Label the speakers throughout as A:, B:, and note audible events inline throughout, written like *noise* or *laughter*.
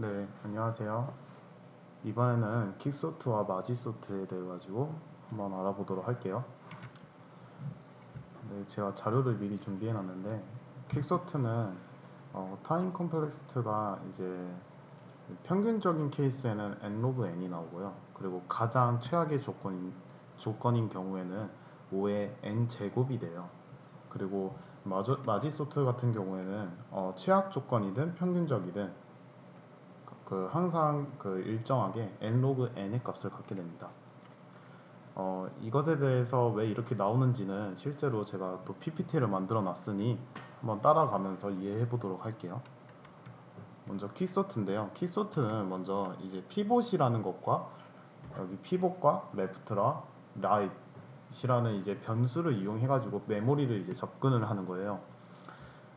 A: 네, 안녕하세요. 이번에는 킥소트와 마지소트에 대해 가지고 한번 알아보도록 할게요. 네, 제가 자료를 미리 준비해 놨는데 킥소트는 어, 타임 컴플렉스트가 이제 평균적인 케이스에는 n 로그 n이 나오고요. 그리고 가장 최악의 조건인, 조건인 경우에는 5의 n 제곱이 돼요. 그리고 마저, 마지소트 같은 경우에는 어, 최악 조건이든 평균적이든 그 항상 그 일정하게 n 로그 n의 값을 갖게 됩니다. 어, 이것에 대해서 왜 이렇게 나오는지는 실제로 제가 또 PPT를 만들어 놨으니 한번 따라가면서 이해해 보도록 할게요. 먼저 키소트인데요. 키소트는 먼저 이제 피봇이라는 것과 여기 피봇과 레프트라 라이트이라는 이제 변수를 이용해 가지고 메모리를 이제 접근을 하는 거예요.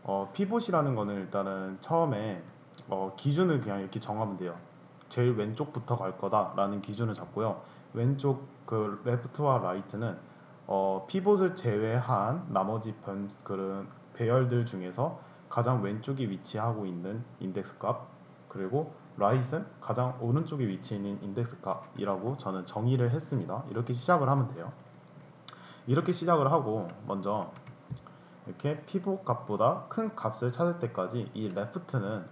A: 어, 피봇이라는 거는 일단은 처음에 어, 기준을 그냥 이렇게 정하면 돼요. 제일 왼쪽부터 갈 거다라는 기준을 잡고요. 왼쪽 그 레프트와 라이트는 어, 피봇을 제외한 나머지 변, 그런 배열들 중에서 가장 왼쪽에 위치하고 있는 인덱스 값 그리고 라이트는 가장 오른쪽에 위치해 있는 인덱스 값이라고 저는 정의를 했습니다. 이렇게 시작을 하면 돼요. 이렇게 시작을 하고 먼저 이렇게 피봇 값보다 큰 값을 찾을 때까지 이 레프트는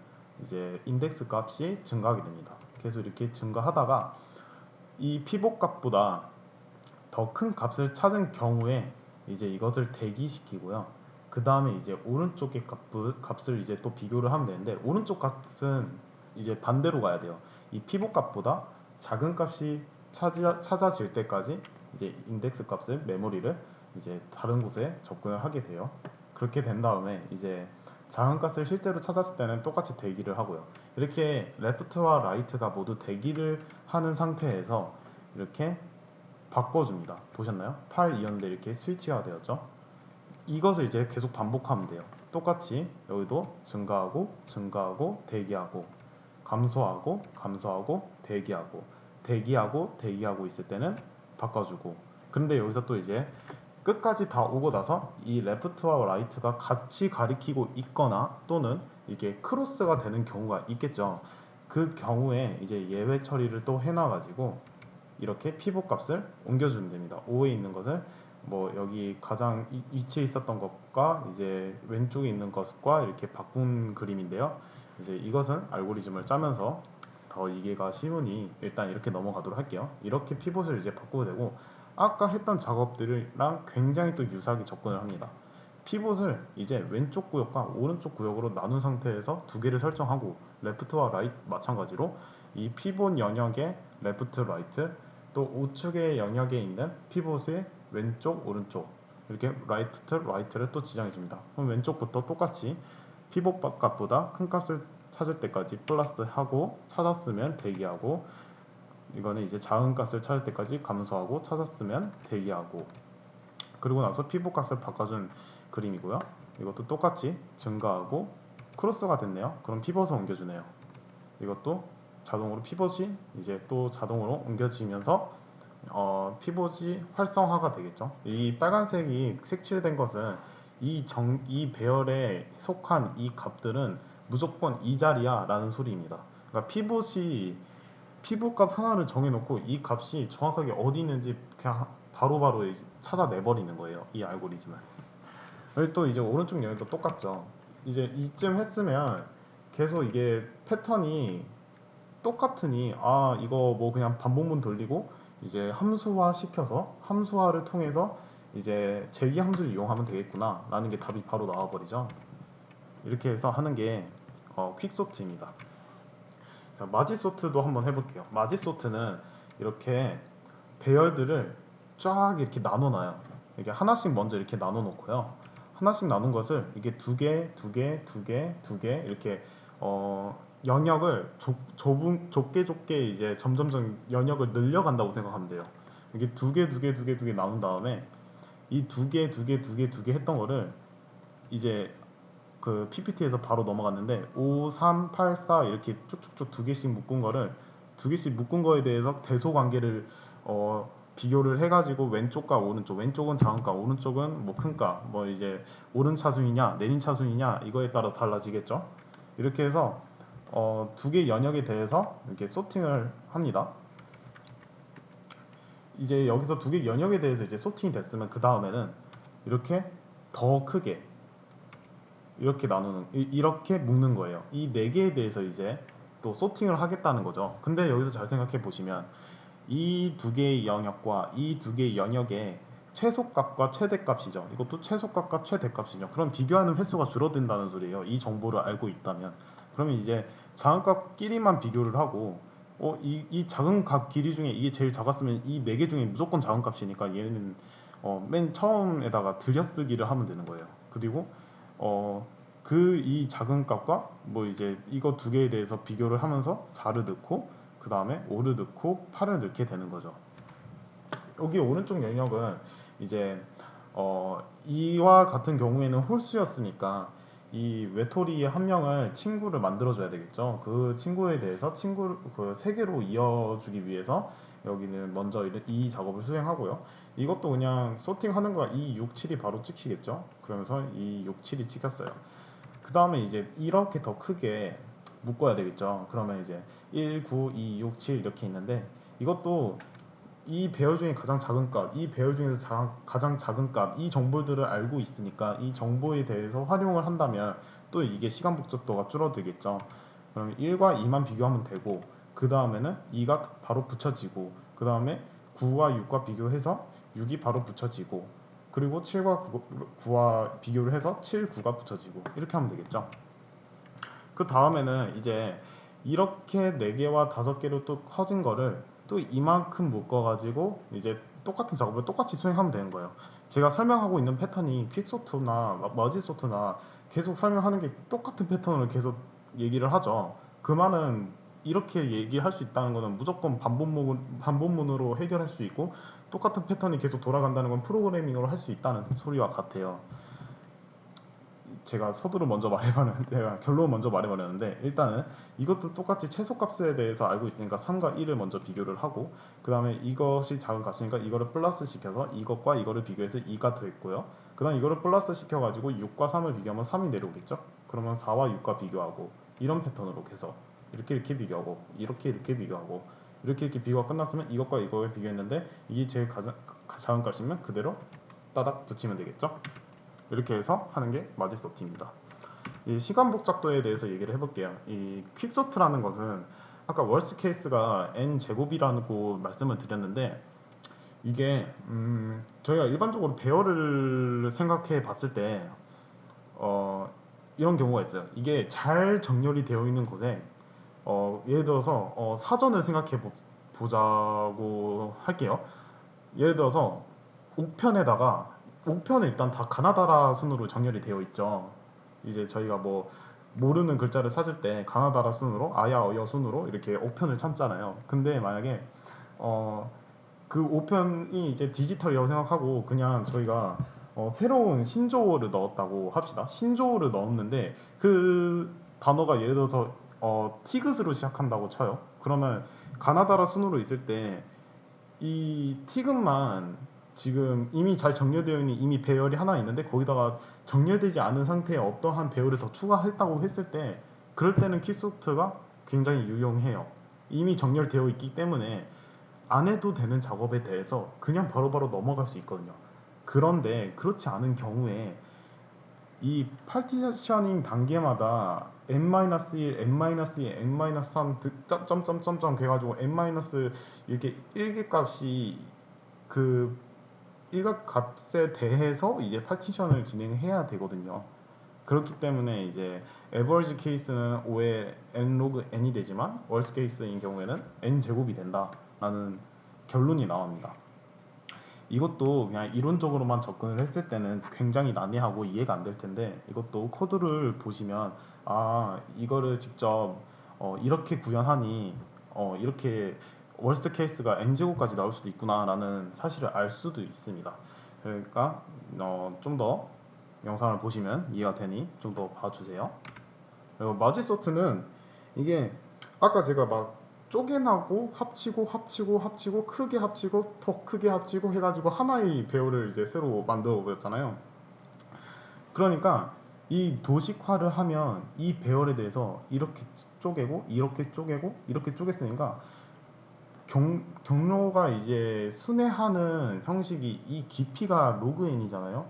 A: 이제 인덱스 값이 증가하게 됩니다. 계속 이렇게 증가하다가 이 피봇 값보다 더 큰 값을 찾은 경우에 이제 이것을 대기시키고요. 그 다음에 이제 오른쪽의 값, 을 이제 또 비교를 하면 되는데 오른쪽 값은 이제 반대로 가야 돼요. 이 피봇 값보다 작은 값이 찾아, 찾아질 때까지 이제 인덱스 값을 메모리를 이제 다른 곳에 접근을 하게 돼요. 그렇게 된 다음에 이제 값을 실제로 찾았을 때는 똑같이 대기를 하고요. 이렇게 레프트와 라이트가 모두 대기를 하는 상태에서 이렇게 바꿔줍니다. 보셨나요? 8 이었는데 이렇게 스위치가 되었죠. 이것을 이제 계속 반복하면 돼요. 똑같이 여기도 증가하고 증가하고 대기하고 감소하고 감소하고 대기하고 대기하고 대기하고 있을 때는 바꿔주고 근데 여기서 또 이제 끝까지 다 오고 나서 이 레프트와 라이트가 같이 가리키고 있거나 또는 이게 크로스가 되는 경우가 있겠죠. 그 경우에 이제 예외 처리를 또 해놔가지고 이렇게 피봇 값을 옮겨주면 됩니다. 5에 있는 것을 뭐 여기 가장 위치에 있었던 것과 이제 왼쪽에 있는 것과 이렇게 바꾼 그림인데요. 이제 이것은 알고리즘을 짜면서 더 이해가 쉬우니 일단 이렇게 넘어가도록 할게요. 이렇게 피봇을 이제 바꾸게 되고 아까 했던 작업들이랑 굉장히 또 유사하게 접근을 합니다. 피봇을 이제 왼쪽 구역과 오른쪽 구역으로 나눈 상태에서 두 개를 설정하고 레프트와 라이트 마찬가지로 이 피봇 영역의 레프트 라이트 또 우측의 영역에 있는 피봇의 왼쪽 오른쪽 이렇게 라이트 라이트를 또 지정해 줍니다. 그럼 왼쪽부터 똑같이 피봇 값보다 큰 값을 찾을 때까지 플러스 하고 찾았으면 대기하고 이거는 이제 값을 찾을 때까지 감소하고 찾았으면 대기하고 그리고 나서 값을 바꿔준 그림이고요. 이것도 똑같이 증가하고 크로스가 됐네요. 그럼 피벗을 옮겨주네요. 이것도 자동으로 피벗이 이제 또 자동으로 옮겨지면서 어, 피봇이 활성화가 되겠죠. 이 빨간색이 색칠된 것은 이, 정, 이 배열에 속한 이 값들은 무조건 이 자리야 라는 소리입니다. 그러니까 피봇이 피봇값 하나를 정해놓고 이 값이 정확하게 어디 있는지 그냥 바로바로 바로 찾아내버리는 거예요. 이 알고리즘은. 그리고 또 이제 오른쪽 영역도 똑같죠. 이제 이쯤 했으면 계속 이게 패턴이 똑같으니 아 이거 뭐 그냥 반복문 돌리고 이제 함수화 시켜서 함수화를 통해서 이제 제기 함수를 이용하면 되겠구나 라는 게 답이 바로 나와버리죠 이렇게 해서 하는 게 어, 퀵소트입니다 자, 마지 소트도 한번 해볼게요. 마지 소트는 이렇게 배열들을 쫙 이렇게 나눠놔요. 이게 하나씩 먼저 이렇게 나눠 놓고요. 하나씩 나눈 것을 이게 두 개, 두 개, 두 개, 두 개 이렇게 어, 영역을 좁, 좁은, 좁게 좁게 이제 점점점 영역을 늘려간다고 생각하면 돼요. 이게 두 개, 두 개, 두 개, 두 개 나눈 다음에 이 두 개, 두 개, 두 개, 두 개 했던 거를 이제 그 PPT에서 바로 넘어갔는데 5, 3, 8, 4 이렇게 쭉쭉쭉 두 개씩 묶은 거를 두 개씩 묶은 거에 대해서 대소 관계를 어, 비교를 해가지고 왼쪽과 오른쪽, 왼쪽은 작은가, 오른쪽은 뭐 큰가, 뭐 이제 오른 차순이냐, 내린 차순이냐 이거에 따라 달라지겠죠. 이렇게 해서 어, 두 개 연역에 대해서 이렇게 소팅을 합니다. 이제 여기서 두 개 연역에 대해서 이제 소팅이 됐으면 그 다음에는 이렇게 더 크게 이렇게 나누는 이- 이렇게 묶는 거예요. 이 네 개에 대해서 이제 또 소팅을 하겠다는 거죠. 근데 여기서 잘 생각해 보시면 이 두 개의 영역과 이 두 개의 연역의 최소값과 최대값이죠. 이것도 최소값과 최대값이죠. 그럼 비교하는 횟수가 줄어든다는 소리예요. 이 정보를 알고 있다면. 그러면 이제 작은 값끼리만 비교를 하고 어, 이, 이 작은 값 길이 중에 이게 제일 작았으면 이 네 개 중에 무조건 작은 값이니까 얘는 어, 맨 처음에다가 들여쓰기를 하면 되는 거예요. 그리고 어, 그 이 작은 값과 뭐 이제 이거 두 개에 대해서 비교를 하면서 4를 넣고 그 다음에 5를 넣고 8을 넣게 되는 거죠. 여기 오른쪽 영역은 이제 어, 이와 같은 경우에는 홀수였으니까 이 외톨이 한 명을 친구를 만들어줘야 되겠죠. 그 친구에 대해서 친구 그 세 개로 이어주기 위해서 여기는 먼저 이- 이 작업을 수행하고요. 이것도 그냥 소팅하는 거야. 이 6, 7이 바로 찍히겠죠. 그러면서 이 6, 7이 찍혔어요. 그 다음에 이제 이렇게 더 크게 묶어야 되겠죠. 그러면 이제 1, 9, 2, 6, 7 이렇게 있는데 이것도 이 배열 중에 가장 작은 값, 이 배열 중에서 자- 가장 작은 값, 이 정보들을 알고 있으니까 이 정보에 대해서 활용을 한다면 또 이게 시간 복잡도가 줄어들겠죠. 그럼 1과 2만 비교하면 되고 그 다음에는 2가 바로 붙여지고 그 다음에 9와 6과 비교해서 6이 바로 붙여지고 그리고 7과 9, 와 비교를 해서 7, 9가 붙여지고 이렇게 하면 되겠죠. 그 다음에는 이제 이렇게 4개와 5개로 또 커진 거를 또 이만큼 묶어가지고 이제 똑같은 작업을 똑같이 수행하면 되는 거예요. 제가 설명하고 있는 패턴이 퀵소트나 머지소트나 계속 설명하는 게 똑같은 패턴을 계속 얘기를 하죠. 그 말은 이렇게 얘기할 수 있다는 거는 무조건 반복문, 반복문으로 해결할 수 있고 똑같은 패턴이 계속 돌아간다는 건 프로그래밍으로 할 수 있다는 소리와 같아요. 제가 서두를 먼저 말해버렸는데 제가 결론 먼저 말해버렸는데 일단은 이것도 똑같이 최소값에 대해서 알고 있으니까 3과 1을 먼저 비교를 하고 그 다음에 이것이 작은 값이니까 이거를 플러스 시켜서 이것과 이거를 비교해서 2가 더있고요 그 다음 이거를 플러스 시켜가지고 6과 3을 비교하면 3이 내려오겠죠 그러면 4와 6과 비교하고 이런 패턴으로 계속 이렇게 이렇게 비교하고 이렇게 이렇게 비교하고 이렇게 이렇게 비교가 끝났으면 이것과 이거를 비교했는데 이게 제일 가장 작은 값이면 그대로 따닥 붙이면 되겠죠 이렇게 해서 하는 게 마지소트입니다. 이 시간 복잡도에 대해서 얘기를 해볼게요. 이 퀵소트라는 것은 아까 월스 케이스가 n 제곱이라고 말씀을 드렸는데 이게 음 저희가 일반적으로 배열을 생각해 봤을 때 어, 이런 경우가 있어요. 이게 잘 정렬이 되어 있는 곳에 어, 예를 들어서 어, 사전을 생각해 보, 보자고 할게요. 예를 들어서 우편에다가 우편은 일단 다 가나다라 순으로 정렬이 되어 있죠. 이제 저희가 뭐 모르는 글자를 찾을 때 가나다라 순으로 아야 어여 순으로 이렇게 우편을 참잖아요. 근데 만약에 어 그 우편이 이제 디지털이라고 생각하고 그냥 저희가 어 새로운 신조어를 넣었다고 합시다. 신조어를 넣었는데 그 단어가 예를 들어서 어 티귿으로 시작한다고 쳐요. 그러면 가나다라 순으로 있을 때 이 티귿만 지금 이미 잘 정렬되어 있는 이미 배열이 하나 있는데 거기다가 정렬되지 않은 상태에 어떠한 배열을 더 추가했다고 했을 때 그럴 때는 퀵소프트가 굉장히 유용해요. 이미 정렬되어 있기 때문에 안 해도 되는 작업에 대해서 그냥 바로바로 넘어갈 수 있거든요. 그런데 그렇지 않은 경우에 이 파티셔닝 단계마다 n-1, n-2, n-3 점점점점 해가지고 n- 이렇게 1개 값이 그 일각 값에 대해서 이제 파티션을 진행해야 되거든요. 그렇기 때문에 이제 average 케이스는 5의 n log n이 되지만 worst 케이스인 경우에는 n 제곱이 된다라는 결론이 나옵니다. 이것도 그냥 이론적으로만 접근을 했을 때는 굉장히 난해하고 이해가 안 될 텐데 이것도 코드를 보시면 아 이거를 직접 어, 이렇게 구현하니 어, 이렇게 월스트 케이스가 n제곱까지 나올 수도 있구나라는 사실을 알 수도 있습니다. 그러니까 어, 좀 더 영상을 보시면 이해가 되니 좀 더 봐주세요. 그리고 마지 소트는 이게 아까 제가 막 쪼개나고 합치고 합치고 합치고 크게 합치고 더 크게 합치고 해가지고 하나의 배우를 이제 새로 만들어 버렸잖아요. 그러니까 이 도식화를 하면 이 배열에 대해서 이렇게 쪼개고 이렇게 쪼개고 이렇게 쪼갰으니까 경, 경로가 이제 순회하는 형식이 이 깊이가 로그 n이잖아요.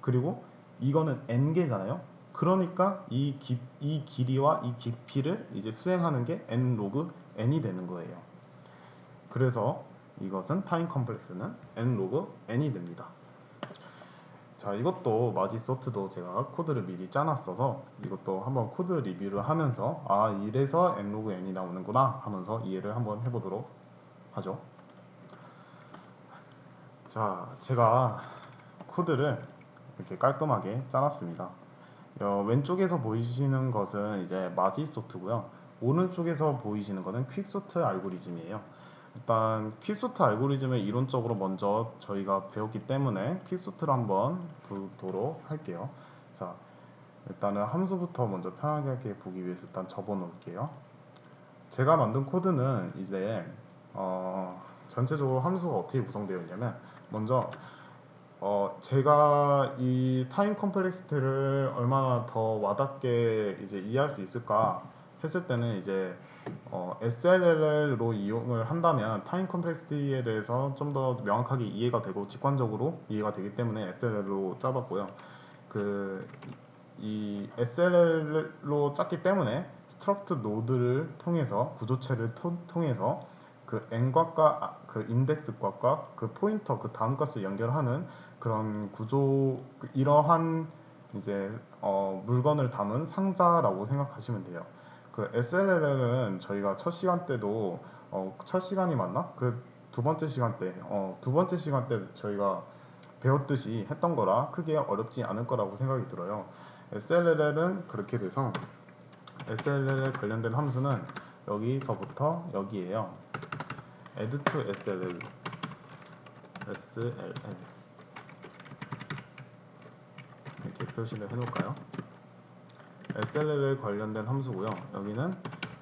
A: 그리고 이거는 n개잖아요. 그러니까 이, 기, 이 길이와 이 깊이를 이제 수행하는 게 n 로그 n이 되는 거예요. 그래서 이것은 타임 컴플렉스는 n 로그 n이 됩니다. 자 이것도 마지 소트도 제가 코드를 미리 짜놨어서 이것도 한번 코드 리뷰를 하면서 아 이래서 n 로그 n이 나오는구나 하면서 이해를 한번 해보도록 하죠. 자 제가 코드를 이렇게 깔끔하게 짜놨습니다. 어, 왼쪽에서 보이시는 것은 이제 마지 소트고요. 오른쪽에서 보이시는 것은 퀵소트 알고리즘이에요. 일단 퀵소트 알고리즘을 이론적으로 먼저 저희가 배웠기 때문에 퀵소트를 한번 보도록 할게요. 자, 일단은 함수부터 먼저 편하게 보기 위해서 일단 접어 놓을게요. 제가 만든 코드는 이제 어, 전체적으로 함수가 어떻게 구성되어 있냐면 먼저 어, 제가 이 타임 컴플렉시티를 얼마나 더 와닿게 이제 이해할 수 있을까 했을 때는 이제 어, SLL로 이용을 한다면 타임 컴플렉시티에 대해서 좀 더 명확하게 이해가 되고 직관적으로 이해가 되기 때문에 SLL로 짜봤고요. 그 이 SLL로 짰기 때문에 스트럭트 노드를 통해서 구조체를 토, 통해서 그 n곽과 아, 그 인덱스 곽과 그 포인터 그 다음 값을 연결하는 그런 구조 그 이러한 이제 어, 물건을 담은 상자라고 생각하시면 돼요. 그 SLL은 저희가 첫 시간 때도 어, 첫 시간이 맞나? 그 두 번째 시간 때, 어, 두 번째 시간 때 저희가 배웠듯이 했던 거라 크게 어렵지 않을 거라고 생각이 들어요. SLL은 그렇게 돼서 SLL에 관련된 함수는 여기서부터 여기에요. add to SLL SLL 이렇게 표시를 해놓을까요? SLL에 관련된 함수고요. 여기는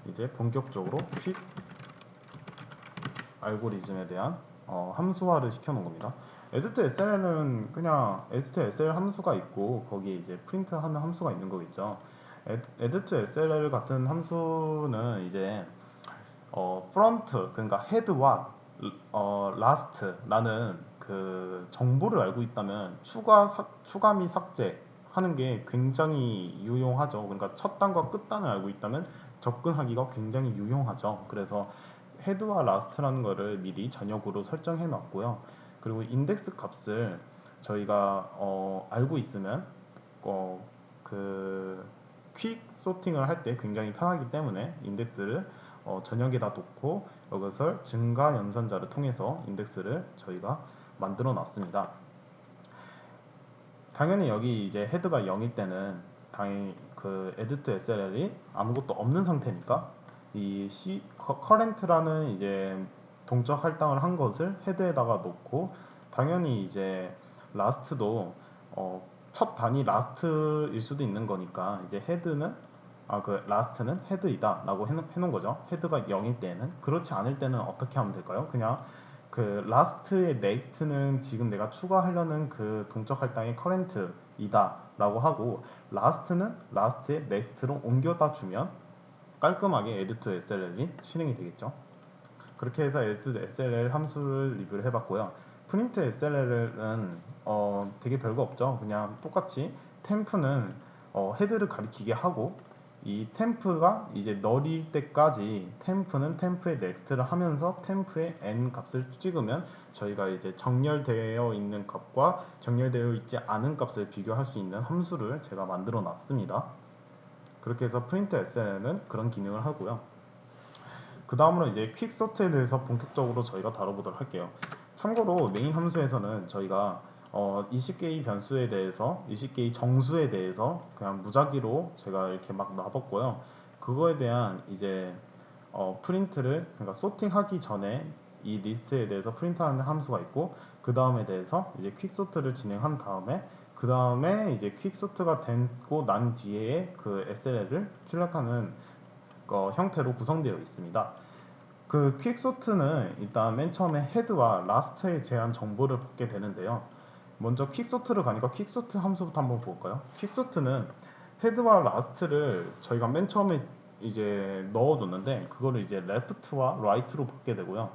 A: 이제 본격적으로 퀵 알고리즘에 대한 어, 함수화를 시켜놓은 겁니다. to SLL은 그냥 to SLL 함수가 있고 거기에 이제 프린트 하는 함수가 있는 거겠죠. to SLL 같은 함수는 이제 어, front 그러니까 head와 어, last라는 그 정보를 알고 있다면 추가 사, 추가 및 삭제 하는 게 굉장히 유용하죠. 그러니까 첫 단과 끝 단을 알고 있다면 접근하기가 굉장히 유용하죠. 그래서 헤드와 라스트라는 거를 미리 전역으로 설정해 놨고요. 그리고 인덱스 값을 저희가 어, 알고 있으면 어, 그퀵 소팅을 할 때 굉장히 편하기 때문에 인덱스를 어, 전역에다 놓고 이것을 증가 연산자를 통해서 인덱스를 저희가 만들어 놨습니다. 당연히 여기 이제 헤드가 0일 때는 당연히 그 add to SLL이 아무것도 없는 상태니까 이 C, current라는 이제 동적 할당을 한 것을 헤드에다가 놓고 당연히 이제 last도 어, 첫 단위 last일 수도 있는 거니까 이제 헤드는 아 그 last는 헤드이다 라고 해놓은 거죠. 헤드가 0일 때는. 그렇지 않을 때는 어떻게 하면 될까요? 그냥 그 last의 next는 지금 내가 추가하려는 그 동적 할당의 current이다 라고 하고 last는 last의 next로 옮겨다 주면 깔끔하게 add to SLL이 실행이 되겠죠. 그렇게 해서 add to SLL 함수를 리뷰를 해봤고요. print SLL은 어, 되게 별거 없죠. 그냥 똑같이 템프는 어, 헤드를 가리키게 하고 이 템프가 이제 널일 때까지 템프는 템프의 넥스트를 하면서 템프의 n 값을 찍으면 저희가 이제 정렬되어 있는 값과 정렬되어 있지 않은 값을 비교할 수 있는 함수를 제가 만들어 놨습니다. 그렇게 해서 print sln은 그런 기능을 하고요. 그 다음으로 이제 퀵소트에 대해서 본격적으로 저희가 다뤄보도록 할게요. 참고로 메인 함수에서는 저희가 어, 20개의 변수에 대해서 20개의 정수에 대해서 그냥 무작위로 제가 이렇게 막 놔뒀고요. 그거에 대한 이제 어, 프린트를 그러니까 소팅하기 전에 이 리스트에 대해서 프린트하는 함수가 있고 그 다음에 대해서 이제 퀵소트를 진행한 다음에 그 다음에 이제 퀵소트가 되고 난 뒤에 그 SLL을 출력하는 어, 형태로 구성되어 있습니다. 그 퀵소트는 일단 맨 처음에 헤드와 라스트에 대한 정보를 받게 되는데요. 먼저 퀵소트를 가니까 퀵소트 함수부터 한번 볼까요? 퀵소트는 헤드와 라스트를 저희가 맨 처음에 이제 넣어줬는데 그거를 이제 레프트와 라이트로 바뀌게 되고요.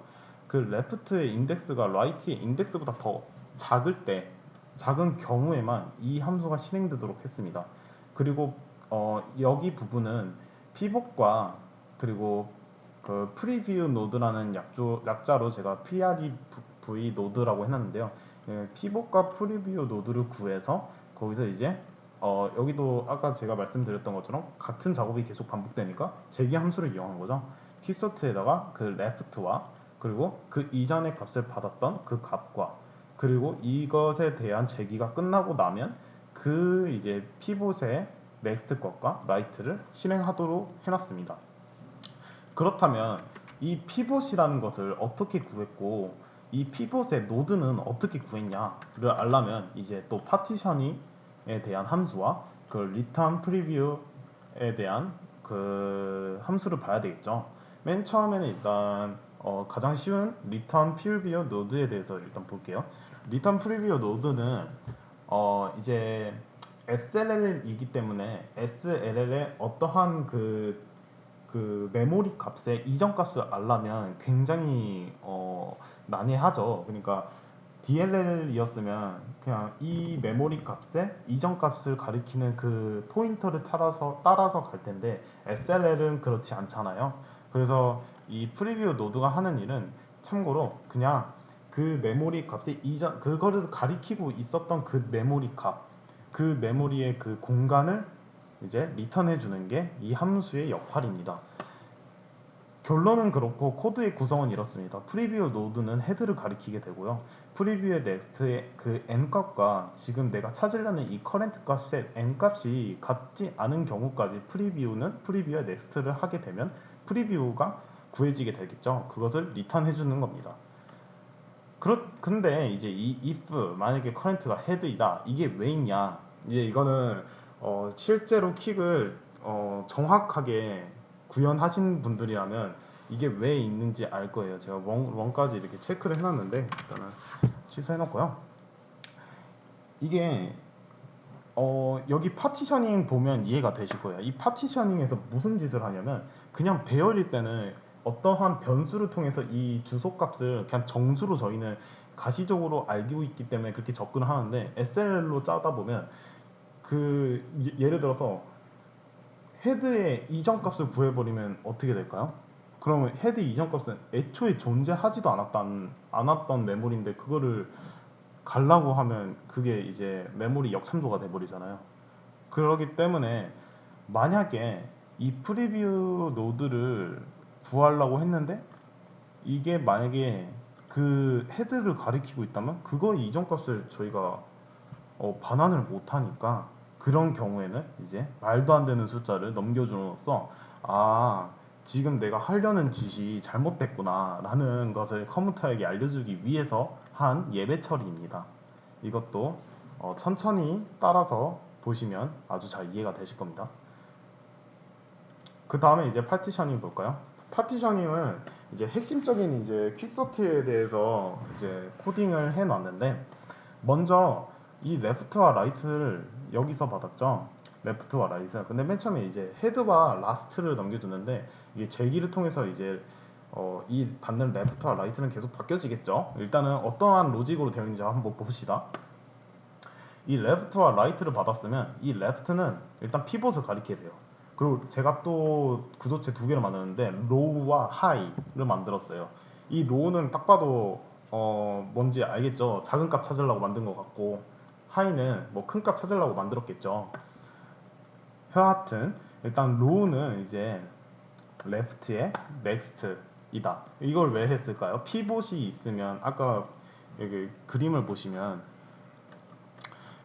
A: 그 레프트의 인덱스가 라이트의 인덱스보다 더 작을 때 작은 경우에만 이 함수가 실행되도록 했습니다. 그리고 어, 여기 부분은 피봇과 그리고 그 프리뷰 노드라는 약조, 약자로 제가 prev 노드라고 해놨는데요. 예, 피봇과 프리뷰 노드를 구해서 거기서 이제 어, 여기도 아까 제가 말씀드렸던 것처럼 같은 작업이 계속 반복되니까 제기 함수를 이용한 거죠. 키소트에다가 그 left와 그리고 그 이전의 값을 받았던 그 값과 그리고 이것에 대한 제기가 끝나고 나면 그 이제 피봇의 넥스트 것과 라이트를 실행하도록 해놨습니다. 그렇다면 이 피봇이라는 것을 어떻게 구했고 이 피봇의 노드는 어떻게 구했냐를 알려면 이제 또 파티셔닝에 대한 함수와 그 return preview에 대한 그 함수를 봐야 되겠죠. 맨 처음에는 일단 어 가장 쉬운 return preview 노드에 대해서 일단 볼게요. return preview 노드는 어 이제 SLL이기 때문에 SLL의 어떠한 그, 그 메모리 값의 이전 값을 알려면 굉장히 어, 난해하죠. 그러니까 DLL이었으면 그냥 이 메모리 값의 이전 값을 가리키는 그 포인터를 따라서 따라서 갈 텐데 SLL은 그렇지 않잖아요. 그래서 이 프리뷰 노드가 하는 일은 참고로 그냥 그 메모리 값의 이전 그거를 가리키고 있었던 그 메모리 값 그 메모리의 그 공간을 이제 리턴해 주는 게 이 함수의 역할입니다. 결론은 그렇고 코드의 구성은 이렇습니다. 프리뷰 노드는 헤드를 가리키게 되고요. 프리뷰의 넥스트의 그 n 값과 지금 내가 찾으려는 이 커렌트 값의 n 값이 같지 않은 경우까지 프리뷰는 프리뷰의 넥스트를 하게 되면 프리뷰가 구해지게 되겠죠. 그것을 리턴해 주는 겁니다. 그렇 근데 이제 이 if 만약에 커렌트가 헤드이다 이게 왜 있냐 이제 이거는 어, 실제로 킥을 어, 정확하게 구현하신 분들이라면 이게 왜 있는지 알 거예요. 제가 원, 원까지 이렇게 체크를 해놨는데 일단은 취소해놓고요. 이게 어, 여기 파티셔닝 보면 이해가 되실 거예요. 이 파티셔닝에서 무슨 짓을 하냐면 그냥 배열일 때는 어떠한 변수를 통해서 이 주소값을 그냥 정수로 저희는 가시적으로 알고 있기 때문에 그렇게 접근을 하는데 SL로 짜다 보면 그 예를 들어서 헤드의 이전 값을 구해버리면 어떻게 될까요? 그러면 헤드 이전 값은 애초에 존재하지도 않았던 않았던 메모리인데 그거를 갈라고 하면 그게 이제 메모리 역참조가 돼버리잖아요. 그러기 때문에 만약에 이 프리뷰 노드를 구하려고 했는데 이게 만약에 그 헤드를 가리키고 있다면 그거 이전 값을 저희가 어, 반환을 못하니까 그런 경우에는 이제 말도 안 되는 숫자를 넘겨줌으로써 아 지금 내가 하려는 짓이 잘못됐구나 라는 것을 컴퓨터에게 알려주기 위해서 한 예배 처리입니다. 이것도 어, 천천히 따라서 보시면 아주 잘 이해가 되실 겁니다. 그 다음에 이제 파티셔닝 볼까요? 파티셔닝은 이제 핵심적인 이제 퀵소트에 대해서 이제 코딩을 해 놨는데 먼저 이 레프트와 라이트를 여기서 받았죠. 레프트와 라이트. 근데 맨 처음에 이제 헤드와 라스트를 넘겨주는데 이게 제기를 통해서 이제 어, 이 받는 레프트와 라이트는 계속 바뀌어지겠죠. 일단은 어떠한 로직으로 되어 있는지 한번 봅시다. 이 레프트와 라이트를 받았으면 이 레프트는 일단 피봇을 가리켜야 돼요. 그리고 제가 또 구조체 두 개를 만드는데 로우와 하이를 만들었어요. 이 로우는 딱 봐도 어 뭔지 알겠죠? 작은 값 찾으려고 만든 것 같고 하이는 뭐 큰 값 찾으려고 만들었겠죠. 여하튼 일단 로우는 이제 레프트에 넥스트이다. 이걸 왜 했을까요? 피봇이 있으면 아까 여기 그림을 보시면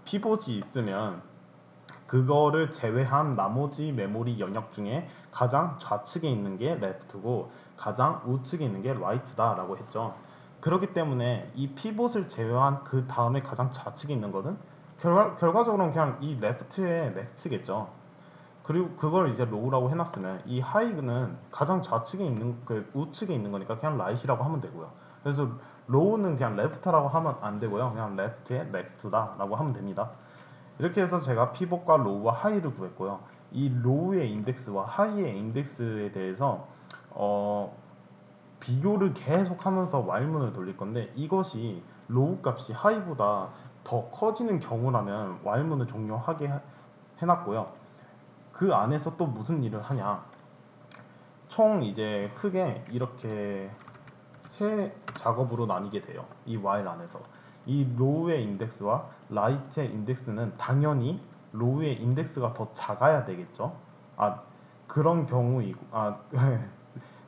A: 피봇이 있으면 그거를 제외한 나머지 메모리 영역 중에 가장 좌측에 있는 게 레프트고 가장 우측에 있는 게 라이트다라고 했죠. 그렇기 때문에 이 피봇을 제외한 그 다음에 가장 좌측에 있는 거는 결과, 결과적으로는 그냥 이 레프트의 넥스트겠죠. 그리고 그걸 이제 로우라고 해놨으면 이 하이는 가장 좌측에 있는 그 우측에 있는 거니까 그냥 라이트라고 하면 되고요. 그래서 로우는 그냥 레프트라고 하면 안 되고요. 그냥 레프트의 넥스트다라고 하면 됩니다. 이렇게 해서 제가 피봇과 로우와 하이를 구했고요. 이 로우의 인덱스와 하이의 인덱스에 대해서 어, 비교를 계속하면서 while문을 돌릴 건데 이것이 로우 값이 하이보다 더 커지는 경우라면 while문을 종료하게 해- 해놨고요. 그 안에서 또 무슨 일을 하냐? 총 이제 크게 이렇게 세 작업으로 나뉘게 돼요. 이 while 안에서. 이 로우의 인덱스와 라이트의 인덱스는 당연히 로우의 인덱스가 더 작아야 되겠죠. 아 그런 경우이고 아 *laughs*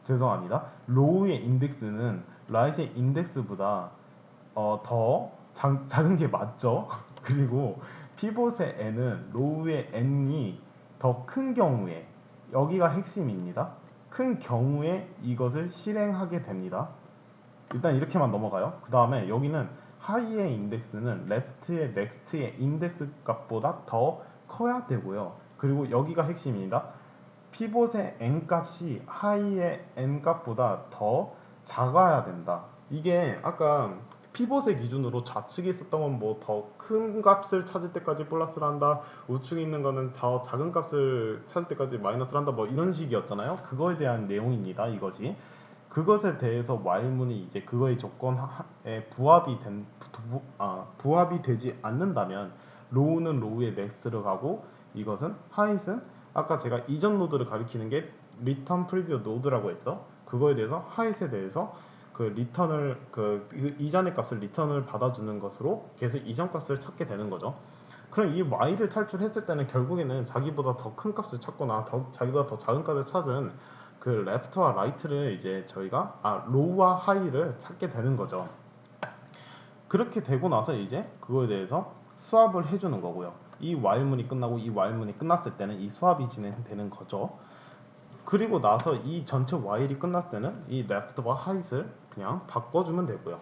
A: 죄송합니다. 로우의 인덱스는 라이트의 인덱스보다 어, 더 작, 작은 게 맞죠. *laughs* 그리고 피봇의 n은 로우의 n이 더 큰 경우에 여기가 핵심입니다. 큰 경우에 이것을 실행하게 됩니다. 일단 이렇게만 넘어가요. 그 다음에 여기는 하이의 인덱스는 레프트의 넥스트의 인덱스 값보다 더 커야 되고요. 그리고 여기가 핵심입니다. 피봇의 n 값이 하이의 n 값보다 더 작아야 된다. 이게 아까 피봇의 기준으로 좌측에 있었던 건 뭐 더 큰 값을 찾을 때까지 플러스를 한다. 우측에 있는 거는 더 작은 값을 찾을 때까지 마이너스를 한다. 뭐 이런 식이었잖아요. 그거에 대한 내용입니다. 이것이. 그것에 대해서 while문이 이제 그거의 조건에 부합이 된 부, 아, 부합이 되지 않는다면 low는 low의 max를 가고 이것은 high는 아까 제가 이전 노드를 가리키는 게 return preview 노드라고 했죠. 그거에 대해서 high에 대해서 그 리턴을 그, 그 이전의 값을 리턴을 받아주는 것으로 계속 이전 값을 찾게 되는 거죠. 그럼 이 y를 탈출했을 때는 결국에는 자기보다 더 큰 값을 찾거나 더, 자기보다 더 작은 값을 찾은 그 레프트와 라이트를 이제 저희가 아 로우와 하이를 찾게 되는 거죠. 그렇게 되고 나서 이제 그거에 대해서 수합을 해주는 거고요. 이 while문이 끝나고 이 while문이 끝났을 때는 이 수합이 진행되는 거죠. 그리고 나서 이 전체 while이 끝났을 때는 이 left와 right을 그냥 바꿔주면 되고요.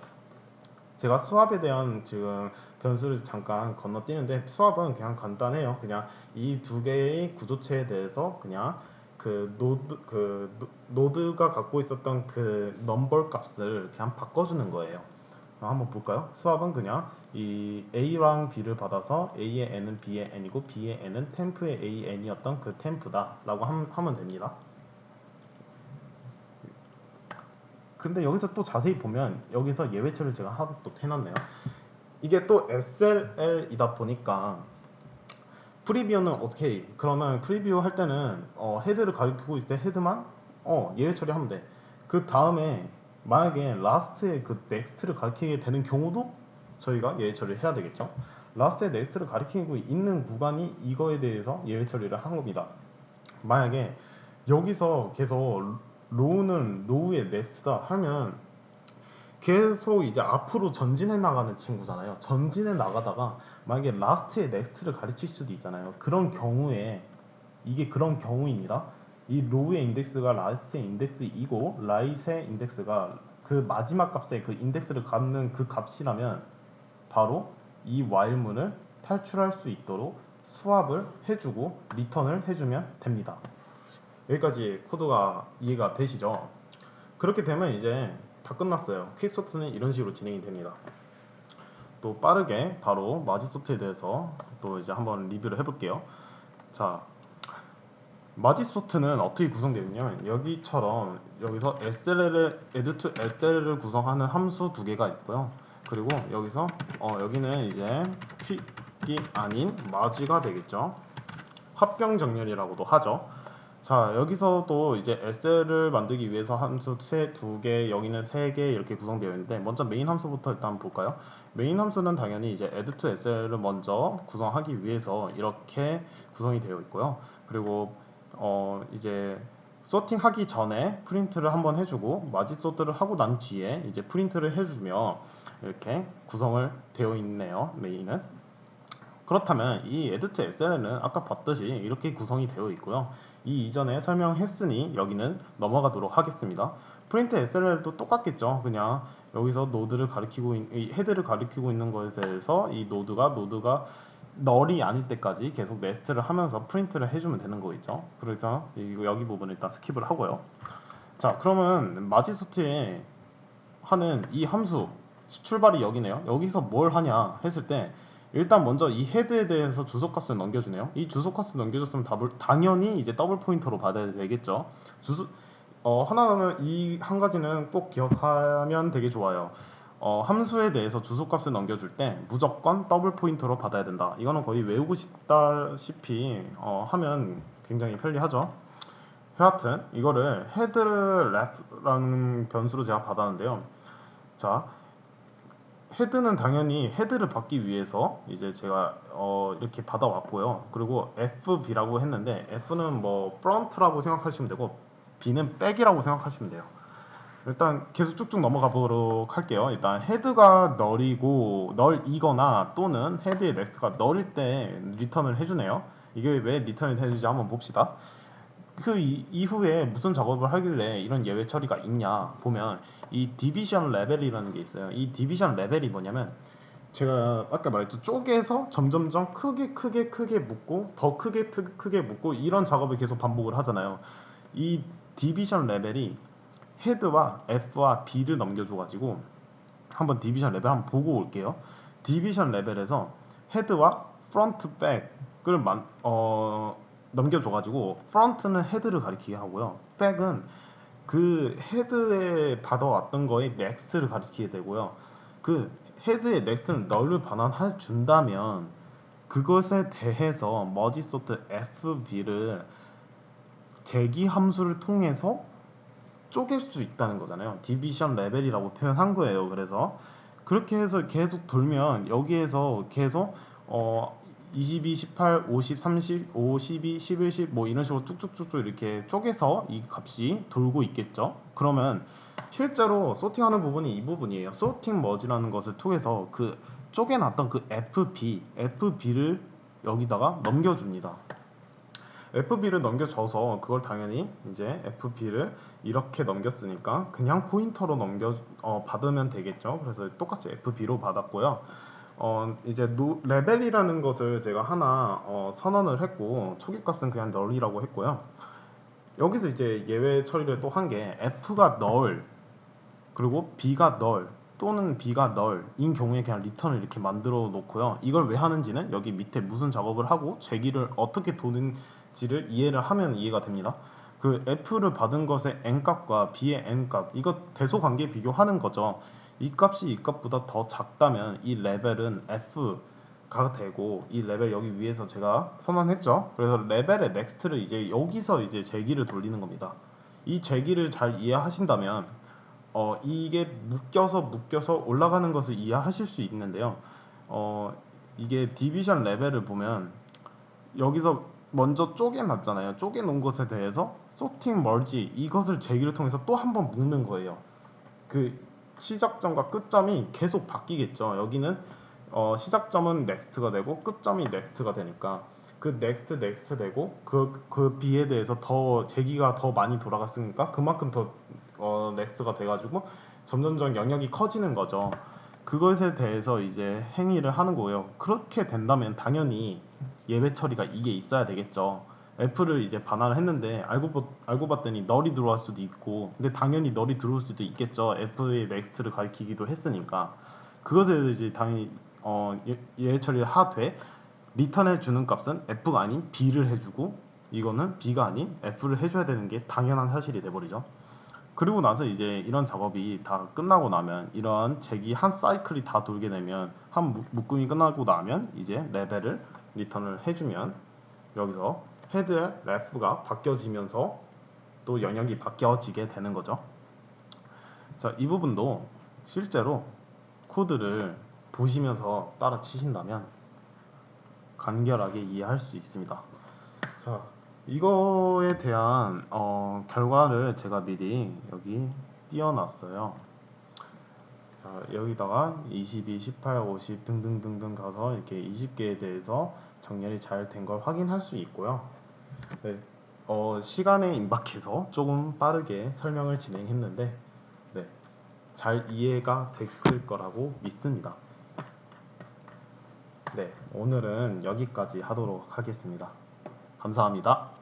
A: 제가 수합에 대한 지금 변수를 잠깐 건너뛰는데 수합은 그냥 간단해요. 그냥 이 두 개의 구조체에 대해서 그냥 그 노드 그 노- 노드가 갖고 있었던 그 넘버 값을 그냥 바꿔주는 거예요. 그럼 한번 볼까요? 수합은 그냥 이 A랑 B를 받아서 A의 n은 B의 n이고 B의 n은 템프의 A n이었던 그 템프다 라고 함- 하면 됩니다. 근데 여기서 또 자세히 보면 여기서 예외 처리를 제가 하나 또 해놨네요. 이게 또 SLL이다 보니까 프리뷰는 오케이. 그러면 프리뷰 할 때는 어, 헤드를 가리키고 있을 때 헤드만 어, 예외 처리하면 돼. 그 다음에 만약에 라스트에 그 넥스트를 가리키게 되는 경우도 저희가 예외 처리를 해야 되겠죠. 라스트에 넥스트를 가리키고 있는 구간이 이거에 대해서 예외 처리를 한 겁니다. 만약에 여기서 계속 로우는 로우의 넥스트다 하면 계속 이제 앞으로 전진해 나가는 친구잖아요. 전진해 나가다가 만약에 라스트의 넥스트를 가르칠 수도 있잖아요. 그런 경우에 이게 그런 경우입니다. 이 로우의 인덱스가 라스트의 인덱스이고 라이트의 인덱스가 그 마지막 값의 그 인덱스를 갖는 그 값이라면 바로 이 while문을 탈출할 수 있도록 수합을 해주고 리턴을 해주면 됩니다. 여기까지 코드가 이해가 되시죠? 그렇게 되면 이제 다 끝났어요. 퀵소트는 이런 식으로 진행이 됩니다. 또 빠르게 바로 마지소트에 대해서 또 이제 한번 리뷰를 해볼게요. 자, 마지소트는 어떻게 구성되냐면 여기처럼 여기서 SLL을 add to SLL을 구성하는 함수 두 개가 있고요. 그리고 여기서 어, 여기는 이제 퀵이 아닌 마지가 되겠죠. 합병 정렬이라고도 하죠. 자 여기서도 이제 SL을 만들기 위해서 함수 세 두 개, 여기는 세 개 이렇게 구성되어 있는데 먼저 메인 함수부터 일단 볼까요? 메인 함수는 당연히 이제 add to SL을 먼저 구성하기 위해서 이렇게 구성이 되어 있고요. 그리고 어 이제 소팅 하기 전에 프린트를 한번 해주고 마지 소트를 하고 난 뒤에 이제 프린트를 해주며 이렇게 구성을 되어 있네요. 메인은. 그렇다면 이 to SL은 아까 봤듯이 이렇게 구성이 되어 있고요. 이 이전에 설명했으니 여기는 넘어가도록 하겠습니다. 프린트 SLL도 똑같겠죠. 그냥 여기서 노드를 가리키고 헤드를 가리키고 있는 것에 대해서 이 노드가 노드가 널이 아닐 때까지 계속 네스트를 하면서 프린트를 해주면 되는 거겠죠. 그래서 이- 여기 부분을 일단 스킵을 하고요. 자, 그러면 마지소트에 하는 이 함수 출발이 여기네요. 여기서 뭘 하냐 했을 때 일단 먼저 이 헤드에 대해서 주소값을 넘겨주네요. 이 주소값을 넘겨줬으면 답을 당연히 이제 더블 포인터로 받아야 되겠죠. 주소 어, 하나는 이 한 가지는 꼭 기억하면 되게 좋아요. 어, 함수에 대해서 주소값을 넘겨줄 때 무조건 더블 포인터로 받아야 된다. 이거는 거의 외우고 싶다시피 어, 하면 굉장히 편리하죠. 여하튼 이거를 헤드 랩라는 변수로 제가 받았는데요. 자, 헤드는 당연히 헤드를 받기 위해서 이제 제가 어 이렇게 받아왔고요. 그리고 FB라고 했는데 F는 뭐 프론트라고 생각하시면 되고 B는 백이라고 생각하시면 돼요. 일단 계속 쭉쭉 넘어가 보도록 할게요. 일단 헤드가 널이고 널이거나 또는 헤드의 넥스트가 널일 때 리턴을 해주네요. 이게 왜 리턴을 해주지 한번 봅시다. 그 이, 후에 무슨 작업을 하길래 이런 예외 처리가 있냐 보면 이 디비전 레벨이라는 게 있어요. 이 디비전 레벨이 뭐냐면 제가 아까 말했죠 쪼개서 점점점 크게 크게 크게 묶고 더 크게 크게 묶고 이런 작업을 계속 반복을 하잖아요. 이 디비전 레벨이 헤드와 F와 B를 넘겨줘가지고 한번 디비전 레벨 한번 보고 올게요. 디비전 레벨에서 헤드와 프론트 백을 만, 어, 넘겨줘가지고 프론트는 헤드를 가리키게 하고요. 백은 그 헤드에 받아왔던 거에 넥스트를 가리키게 되고요. 그 헤드의 넥스트는 널을 반환해 준다면 그것에 대해서 머지 소트 FV를 제기 함수를 통해서 쪼갤 수 있다는 거잖아요. 디비전 레벨이라고 표현한 거예요. 그래서 그렇게 해서 계속 돌면 여기에서 계속 어 22, 18, 50, 30, 5, 12, 11, 10 뭐 이런 식으로 쭉쭉쭉쭉 이렇게 쪼개서 이 값이 돌고 있겠죠. 그러면 실제로 소팅하는 부분이 이 부분이에요. 소팅 머지라는 것을 통해서 그 쪼개놨던 그 FB, FB를 여기다가 넘겨줍니다. FB를 넘겨줘서 그걸 당연히 이제 FB를 이렇게 넘겼으니까 그냥 포인터로 넘겨 어, 받으면 되겠죠. 그래서 똑같이 FB로 받았고요. 어 이제 노, 레벨이라는 것을 제가 하나 어, 선언을 했고 초기값은 그냥 널이라고 했고요. 여기서 이제 예외 처리를 또 한 게 f가 널 그리고 b가 널 또는 b가 널인 경우에 그냥 리턴을 이렇게 만들어 놓고요. 이걸 왜 하는지는 여기 밑에 무슨 작업을 하고 제기를 어떻게 도는 지를 이해를 하면 이해가 됩니다. 그 f를 받은 것의 n 값과 b의 n 값 이거 대소 관계 비교하는 거죠. 이 값이 이 값보다 더 작다면 이 레벨은 F가 되고 이 레벨 여기 위에서 제가 선언했죠. 그래서 레벨의 넥스트를 이제 여기서 이제 제기를 돌리는 겁니다. 이 제기를 잘 이해하신다면 어 이게 묶여서 묶여서 올라가는 것을 이해하실 수 있는데요. 어 이게 디비전 레벨을 보면 여기서 먼저 쪼개놨잖아요. 쪼개놓은 것에 대해서 소팅 멀지 이것을 제기를 통해서 또 한 번 묶는 거예요. 그 시작점과 끝점이 계속 바뀌겠죠. 여기는 어, 시작점은 넥스트가 되고 끝점이 넥스트가 되니까 그 넥스트 넥스트 되고 그, 그 B에 대해서 더 제기가 더 많이 돌아갔으니까 그만큼 더 어, 넥스트가 돼가지고 점점점 영역이 커지는 거죠. 그것에 대해서 이제 행위를 하는 거예요. 그렇게 된다면 당연히 예외 처리가 이게 있어야 되겠죠. F를 이제 반환을 했는데 알고 알고 봤더니 널이 들어올 수도 있고 근데 당연히 널이 들어올 수도 있겠죠 F의 넥스트를 가리키기도 했으니까 그것에 대해서 이제 당연히 어, 예, 예외 처리를 하되 리턴해 주는 값은 F가 아닌 B를 해주고 이거는 B가 아닌 F를 해줘야 되는 게 당연한 사실이 돼버리죠 그리고 나서 이제 이런 작업이 다 끝나고 나면 이런 제기 한 사이클이 다 돌게 되면 한 묶음이 끝나고 나면 이제 레벨을 리턴을 해주면 여기서 헤드의 레프가 바뀌어지면서 또 영역이 바뀌어지게 되는 거죠. 자, 이 부분도 실제로 코드를 보시면서 따라 치신다면 간결하게 이해할 수 있습니다. 자, 이거에 대한 어, 결과를 제가 미리 여기 띄워놨어요. 자, 여기다가 22, 18, 50 등등등등 가서 이렇게 20개에 대해서 정렬이 잘 된 걸 확인할 수 있고요. 네, 어, 시간에 임박해서 조금 빠르게 설명을 진행했는데 네, 잘 이해가 됐을 거라고 믿습니다. 네, 오늘은 여기까지 하도록 하겠습니다. 감사합니다.